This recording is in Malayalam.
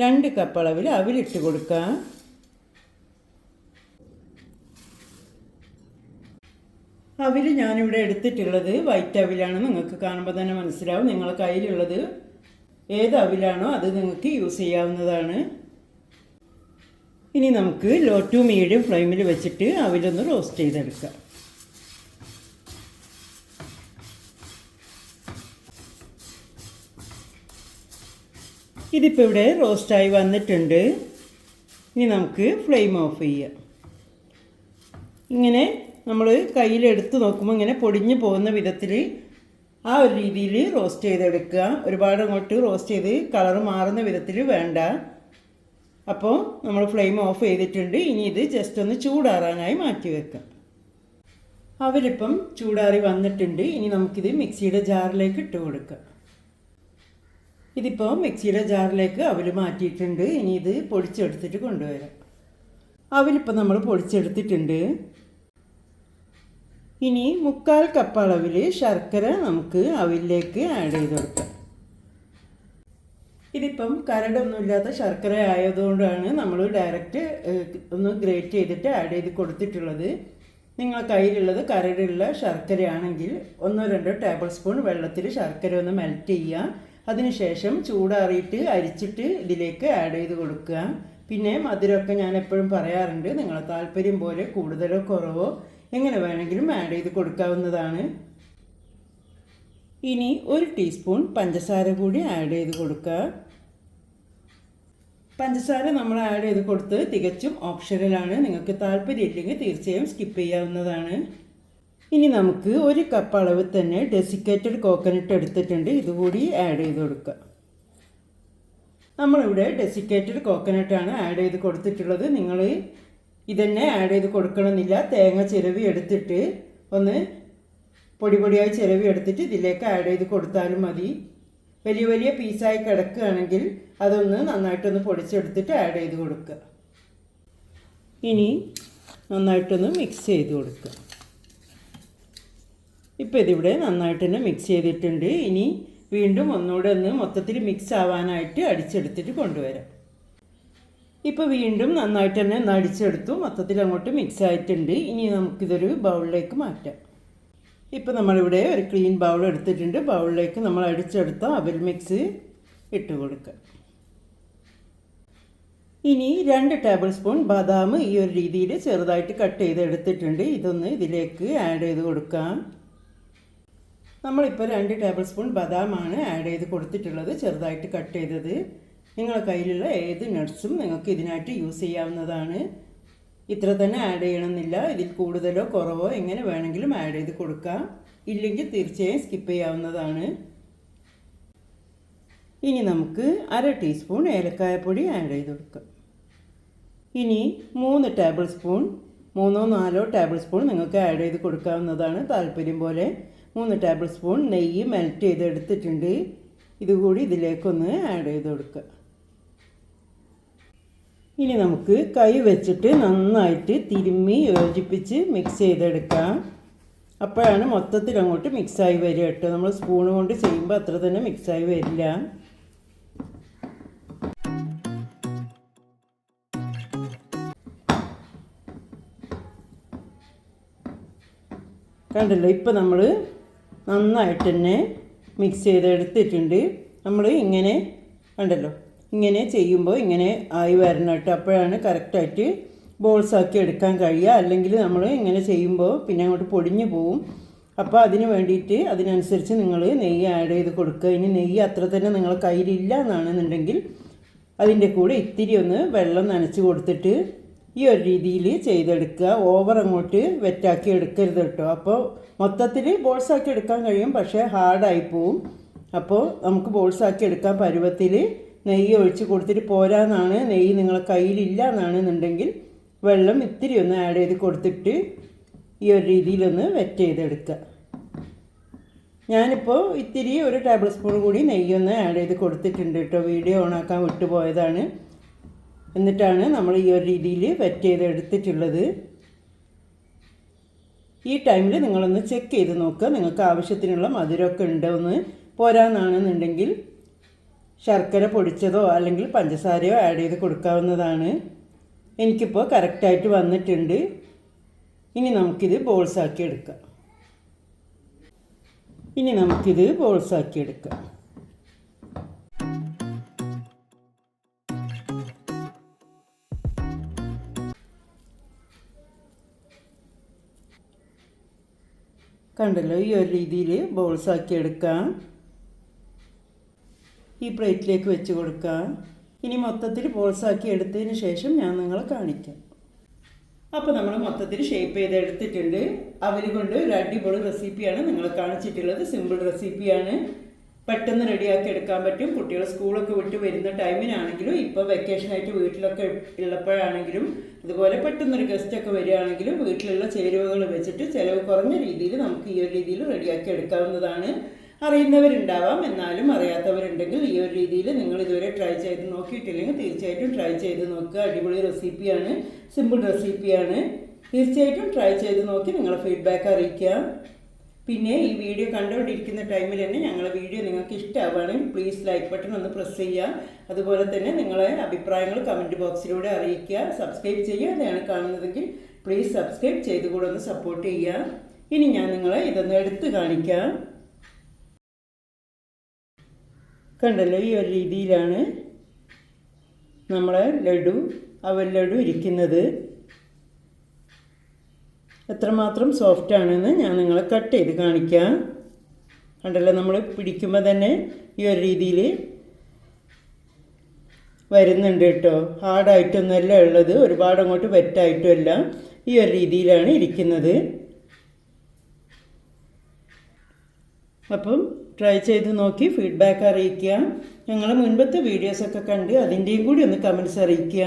രണ്ട് കപ്പ് അളവിൽ അവിലിട്ട് കൊടുക്കാം. അവിൽ ഞാനിവിടെ എടുത്തിട്ടുള്ളത് വൈറ്റ് അവിലാണ്. നിങ്ങൾക്ക് കാണുമ്പോൾ തന്നെ മനസ്സിലാവും നിങ്ങളെ കയ്യിലുള്ളത് ഏത് അവിലാണോ അത് നിങ്ങൾക്ക് യൂസ് ചെയ്യാവുന്നതാണ്. ഇനി നമുക്ക് ലോ ടു മീഡിയം ഫ്ലെയിമിൽ വെച്ചിട്ട് അവിലൊന്ന് റോസ്റ്റ് ചെയ്തെടുക്കാം. ഇതിപ്പോൾ ഇവിടെ റോസ്റ്റായി വന്നിട്ടുണ്ട്. ഇനി നമുക്ക് ഫ്ലെയിം ഓഫ് ചെയ്യാം. ഇങ്ങനെ നമ്മൾ കയ്യിലെടുത്ത് നോക്കുമ്പോൾ ഇങ്ങനെ പൊടിഞ്ഞു പോകുന്ന വിധത്തിൽ ആ ഒരു രീതിയിൽ റോസ്റ്റ് ചെയ്തെടുക്കുക. ഒരുപാട് അങ്ങോട്ട് റോസ്റ്റ് ചെയ്ത് കളർ മാറുന്ന വിധത്തിൽ വേണ്ട. അപ്പോൾ നമ്മൾ ഫ്ലെയിം ഓഫ് ചെയ്തിട്ടുണ്ട്. ഇനി ഇത് ജസ്റ്റ് ഒന്ന് ചൂടാറാനായി മാറ്റി വെക്കാം. അവരിപ്പം ചൂടാറി വന്നിട്ടുണ്ട്. ഇനി നമുക്കിത് മിക്സിയുടെ ജാറിലേക്ക് ഇട്ട് കൊടുക്കാം. ഇതിപ്പോൾ മിക്സിയുടെ ജാറിലേക്ക് അവൽ മാറ്റിയിട്ടുണ്ട്. ഇനി ഇത് പൊടിച്ചെടുത്തിട്ട് കൊണ്ടുവരാം. അവലിപ്പോൾ നമ്മൾ പൊടിച്ചെടുത്തിട്ടുണ്ട്. ഇനി മുക്കാൽ കപ്പ് അളവിൽ ശർക്കര നമുക്ക് അവിലേക്ക് ആഡ് ചെയ്ത് കൊടുക്കാം. ഇതിപ്പം കരടൊന്നുമില്ലാത്ത ശർക്കര ആയതുകൊണ്ടാണ് നമ്മൾ ഡയറക്റ്റ് ഒന്ന് ഗ്രേറ്റ് ചെയ്തിട്ട് ആഡ് ചെയ്ത് കൊടുത്തിട്ടുള്ളത്. നിങ്ങളെ കയ്യിലുള്ളത് കരടുള്ള ശർക്കരയാണെങ്കിൽ ഒന്നോ രണ്ടോ ടേബിൾ സ്പൂൺ വെള്ളത്തിൽ ശർക്കര ഒന്ന് മെൽറ്റ് ചെയ്യുക. അതിനുശേഷം ചൂടാറിയിട്ട് അരിച്ചിട്ട് ഇതിലേക്ക് ആഡ് ചെയ്ത് കൊടുക്കുക. പിന്നെ മധുരമൊക്കെ ഞാൻ എപ്പോഴും പറയാറുണ്ട് നിങ്ങളെ താല്പര്യം പോലെ കൂടുതലോ കുറവോ എങ്ങനെ വേണമെങ്കിലും ആഡ് ചെയ്ത് കൊടുക്കാവുന്നതാണ്. ഇനി ഒരു ടീസ്പൂൺ പഞ്ചസാര കൂടി ആഡ് ചെയ്ത് കൊടുക്കുക. പഞ്ചസാര നമ്മൾ ആഡ് ചെയ്ത് കൊടുത്ത് തികച്ചും ഓപ്ഷണലാണ് നിങ്ങൾക്ക് താല്പര്യമില്ലെങ്കിൽ തീർച്ചയായും സ്കിപ്പ് ചെയ്യാവുന്നതാണ്. ഇനി നമുക്ക് ഒരു കപ്പ് അളവ് തന്നെ ഡെസിക്കേറ്റഡ് കോക്കനട്ട് എടുത്തിട്ടുണ്ട്. ഇതുകൂടി ആഡ് ചെയ്ത് കൊടുക്കുക നമ്മളിവിടെ ഡെസിക്കേറ്റഡ് കോക്കനട്ടാണ് ആഡ് ചെയ്ത് കൊടുത്തിട്ടുള്ളത്. നിങ്ങൾ ഇതന്നെ ആഡ് ചെയ്ത് കൊടുക്കണമെന്നില്ല. തേങ്ങ ചിരവി എടുത്തിട്ട് ഒന്ന് പൊടി പൊടിയായി ചിരവി എടുത്തിട്ട് ഇതിലേക്ക് ആഡ് ചെയ്ത് കൊടുത്താലും മതി. വലിയ വലിയ പീസായി കിടക്കുകയാണെങ്കിൽ അതൊന്ന് നന്നായിട്ടൊന്ന് പൊടിച്ചെടുത്തിട്ട് ആഡ് ചെയ്ത് കൊടുക്കുക ഇനി നന്നായിട്ടൊന്ന് മിക്സ് ചെയ്ത് കൊടുക്കുക ഇപ്പോൾ ഇതിവിടെ നന്നായിട്ട് തന്നെ മിക്സ് ചെയ്തിട്ടുണ്ട്. ഇനി വീണ്ടും ഒന്നുകൂടെ ഒന്ന് മൊത്തത്തിൽ മിക്സ് ആവാനായിട്ട് അടിച്ചെടുത്തിട്ട് കൊണ്ടുവരാം. ഇപ്പോൾ വീണ്ടും നന്നായിട്ട് തന്നെ ഒന്ന് അടിച്ചെടുത്തു. മൊത്തത്തിൽ അങ്ങോട്ട് മിക്സ് ആയിട്ടുണ്ട്. ഇനി നമുക്കിതൊരു ബൗളിലേക്ക് മാറ്റാം. ഇപ്പോൾ നമ്മളിവിടെ ഒരു ക്ലീൻ ബൗൾ എടുത്തിട്ടുണ്ട്. ബൗളിലേക്ക് നമ്മൾ അടിച്ചെടുത്ത അവൽ മിക്സ് ഇട്ട് കൊടുക്കുക. ഇനി രണ്ട് ടേബിൾ സ്പൂൺ ബദാം ഈ ഒരു രീതിയിൽ ചെറുതായിട്ട് കട്ട് ചെയ്ത് എടുത്തിട്ടുണ്ട് ഇതൊന്ന് ഇതിലേക്ക് ആഡ് ചെയ്ത് കൊടുക്കാം. നമ്മളിപ്പോൾ രണ്ട് ടേബിൾ സ്പൂൺ ബദാമാണ് ആഡ് ചെയ്ത് കൊടുത്തിട്ടുള്ളത് ചെറുതായിട്ട് കട്ട് ചെയ്തത്. നിങ്ങളുടെ കയ്യിലുള്ള ഏത് നട്ട്സും നിങ്ങൾക്ക് ഇതിനായിട്ട് യൂസ് ചെയ്യാവുന്നതാണ്. ഇത്ര തന്നെ ആഡ് ചെയ്യണമെന്നില്ല. ഇതിൽ കൂടുതലോ കുറവോ എങ്ങനെ വേണമെങ്കിലും ആഡ് ചെയ്ത് കൊടുക്കാം. ഇല്ലെങ്കിൽ തീർച്ചയായും സ്കിപ്പ് ചെയ്യാവുന്നതാണ്. ഇനി നമുക്ക് അര ടീസ്പൂൺ ഏലക്കായപ്പൊടി ആഡ് ചെയ്ത് കൊടുക്കാം. ഇനി മൂന്ന് ടേബിൾ സ്പൂൺ മൂന്നോ നാലോ ടേബിൾ സ്പൂൺ നിങ്ങൾക്ക് ആഡ് ചെയ്ത് കൊടുക്കാവുന്നതാണ്. താല്പര്യം പോലെ മൂന്ന് ടേബിൾ സ്പൂൺ നെയ്യ് മെൽറ്റ് ചെയ്ത് എടുത്തിട്ടുണ്ട് ഇതുകൂടി ഇതിലേക്കൊന്ന് ആഡ് ചെയ്ത് കൊടുക്കുക. ഇനി നമുക്ക് കൈ വെച്ചിട്ട് നന്നായിട്ട് തിരുമ്മി യോജിപ്പിച്ച് മിക്സ് ചെയ്തെടുക്കാം. അപ്പോഴാണ് മൊത്തത്തിൽ അങ്ങോട്ട് മിക്സായി വരിക കേട്ടോ. നമ്മൾ സ്പൂൺ കൊണ്ട് ചെയ്യുമ്പോൾ അത്ര തന്നെ മിക്സായി വരില്ല. കണ്ടല്ലോ ഇപ്പം നമ്മൾ നന്നായിട്ട് തന്നെ മിക്സ് ചെയ്തെടുത്തിട്ടുണ്ട്. നമ്മൾ ഇങ്ങനെ ഉണ്ടല്ലോ ഇങ്ങനെ ചെയ്യുമ്പോൾ ഇങ്ങനെ ആയി വരണം കേട്ടോ. അപ്പോഴാണ് കറക്റ്റായിട്ട് ബോൾസ് ആക്കി എടുക്കാൻ കഴിയുക. അല്ലെങ്കിൽ നമ്മൾ ഇങ്ങനെ ചെയ്യുമ്പോൾ പിന്നെ അങ്ങോട്ട് പൊടിഞ്ഞു പോവും. അപ്പോൾ അതിന് വേണ്ടിയിട്ട് അതിനനുസരിച്ച് നിങ്ങൾ നെയ്യ് ആഡ് ചെയ്ത് കൊടുക്കുക. ഇനി നെയ്യ് അത്ര തന്നെ നിങ്ങൾ കയ്യിലില്ല എന്നാണെന്നുണ്ടെങ്കിൽ അതിന്റെ കൂടെ ഇത്തിരി ഒന്ന് വെള്ളം നനച്ച് കൊടുത്തിട്ട് ഈ ഒരു രീതിയിൽ ചെയ്തെടുക്കുക. ഓവർ അങ്ങോട്ട് വെറ്റാക്കി എടുക്കരുത് കേട്ടോ. അപ്പോൾ മൊത്തത്തിൽ ബോൾസ് ആക്കി എടുക്കാൻ കഴിയും. പക്ഷേ ഹാർഡായി പോവും. അപ്പോൾ നമുക്ക് ബോൾസ് ആക്കി എടുക്കാൻ പരുവത്തിൽ നെയ്യ് ഒഴിച്ച് കൊടുത്തിട്ട് പോരാന്നാണ്. നെയ്യ് നിങ്ങളെ കയ്യിലില്ല എന്നാണെന്നുണ്ടെങ്കിൽ വെള്ളം ഇത്തിരി ഒന്ന് ആഡ് ചെയ്ത് കൊടുത്തിട്ട് ഈ ഒരു രീതിയിലൊന്ന് വെറ്റ് ചെയ്തെടുക്കുക. ഞാനിപ്പോൾ ഇത്തിരി ഒരു ടേബിൾ സ്പൂൺ കൂടി നെയ്യൊന്ന് ആഡ് ചെയ്ത് കൊടുത്തിട്ടുണ്ട് കേട്ടോ. വീഡിയോ ഓണാക്കാൻ വിട്ടുപോയതാണ്. എന്നിട്ടാണ് നമ്മൾ ഈ ഒരു രീതിയിൽ വെറ്റ് ചെയ്ത് എടുത്തിട്ടുള്ളത്. ഈ ടൈമിൽ നിങ്ങളൊന്ന് ചെക്ക് ചെയ്ത് നോക്കുക നിങ്ങൾക്ക് ആവശ്യത്തിനുള്ള മധുരമൊക്കെ ഉണ്ടോ എന്ന്. പോരാന്നാണെന്നുണ്ടെങ്കിൽ ശർക്കര പൊടിച്ചതോ അല്ലെങ്കിൽ പഞ്ചസാരയോ ആഡ് ചെയ്ത് കൊടുക്കാവുന്നതാണ്. എനിക്കിപ്പോൾ കറക്റ്റായിട്ട് വന്നിട്ടുണ്ട്. ഇനി നമുക്കിത് ബോൾസാക്കി എടുക്കാം. ഇനി നമുക്കിത് ബോൾസാക്കി എടുക്കാം. കണ്ടല്ലോ ഈ ഒരു രീതിയിൽ ബോൾസ് ആക്കി എടുക്കാം. ഈ പ്ലേറ്റിലേക്ക് വെച്ച് കൊടുക്കാം. ഇനി മൊത്തത്തിൽ ബോൾസ് ആക്കി എടുത്തതിന് ശേഷം ഞാൻ നിങ്ങളെ കാണിക്കാം. അപ്പോൾ നമ്മൾ മൊത്തത്തിൽ ഷേപ്പ് ചെയ്ത് എടുത്തിട്ടുണ്ട്. അവർ കൊണ്ട് ഒരു അടിപൊളി റെസിപ്പിയാണ് നിങ്ങളെ കാണിച്ചിട്ടുള്ളത്. സിമ്പിൾ റെസിപ്പിയാണ് പെട്ടെന്ന് റെഡിയാക്കി എടുക്കാൻ പറ്റും. കുട്ടികൾ സ്കൂളൊക്കെ വിട്ട് വരുന്ന ടൈമിനാണെങ്കിലും ഇപ്പോൾ വെക്കേഷനായിട്ട് വീട്ടിലൊക്കെ ഉള്ളപ്പോഴാണെങ്കിലും അതുപോലെ പെട്ടെന്നൊരു ഗസ്റ്റൊക്കെ വരികയാണെങ്കിലും വീട്ടിലുള്ള ചേരുവകൾ വെച്ചിട്ട് ചിലവ് കുറഞ്ഞ രീതിയിൽ നമുക്ക് ഈ ഒരു രീതിയിൽ റെഡിയാക്കി എടുക്കാവുന്നതാണ്. അറിയുന്നവരുണ്ടാവാം എന്നാലും അറിയാത്തവരുണ്ടെങ്കിൽ ഈ ഒരു രീതിയിൽ നിങ്ങൾ ഇതുവരെ ട്രൈ ചെയ്ത് നോക്കിയിട്ടില്ലെങ്കിൽ തീർച്ചയായിട്ടും ട്രൈ ചെയ്ത് നോക്കുക. അടിപൊളി റെസിപ്പിയാണ് സിമ്പിൾ റെസിപ്പിയാണ് തീർച്ചയായിട്ടും ട്രൈ ചെയ്ത് നോക്കി നിങ്ങളെ ഫീഡ്ബാക്ക് അറിയിക്കുക പിന്നെ ഈ വീഡിയോ കണ്ടുകൊണ്ടിരിക്കുന്ന ടൈമിൽ തന്നെ ഞങ്ങളുടെ വീഡിയോ നിങ്ങൾക്ക് ഇഷ്ടമാവുകയാണെങ്കിൽ പ്ലീസ് ലൈക്ക് ബട്ടൺ ഒന്ന് പ്രസ് ചെയ്യുക. അതുപോലെ തന്നെ നിങ്ങളെ അഭിപ്രായങ്ങൾ കമന്റ് ബോക്സിലൂടെ അറിയിക്കുക. സബ്സ്ക്രൈബ് ചെയ്യുക അതാണ് കാണുന്നതെങ്കിൽ പ്ലീസ് സബ്സ്ക്രൈബ് ചെയ്ത് കൂടെ ഒന്ന് സപ്പോർട്ട് ചെയ്യുക. ഇനി ഞാൻ നിങ്ങളെ ഇതൊന്ന് എടുത്ത് കാണിക്കാം. കണ്ടല്ലോ ഈ ഒരു രീതിയിലാണ് നമ്മളെ ലഡു അവൽ ലഡു ഇരിക്കുന്നത്. എത്രമാത്രം സോഫ്റ്റ് ആണെന്ന് ഞാൻ നിങ്ങളെ കട്ട് ചെയ്ത് കാണിക്കാം. കണ്ടല്ലോ? നമ്മൾ പിടിക്കുമ്പോൾ തന്നെ ഈ ഒരു രീതിയിൽ വരുന്നുണ്ട് കേട്ടോ. ഹാർഡായിട്ടൊന്നുമല്ല ഉള്ളത്. ഒരുപാട് അങ്ങോട്ട് വെറ്റായിട്ടുമല്ല ഈ ഒരു രീതിയിലാണ് ഇരിക്കുന്നത്. അപ്പം ട്രൈ ചെയ്ത് നോക്കി ഫീഡ്ബാക്ക് അറിയിക്കുക. ഞങ്ങൾ മുൻപത്തെ വീഡിയോസൊക്കെ കണ്ട് അതിന്റെയും കൂടി ഒന്ന് കമൻസ് അറിയിക്കുക.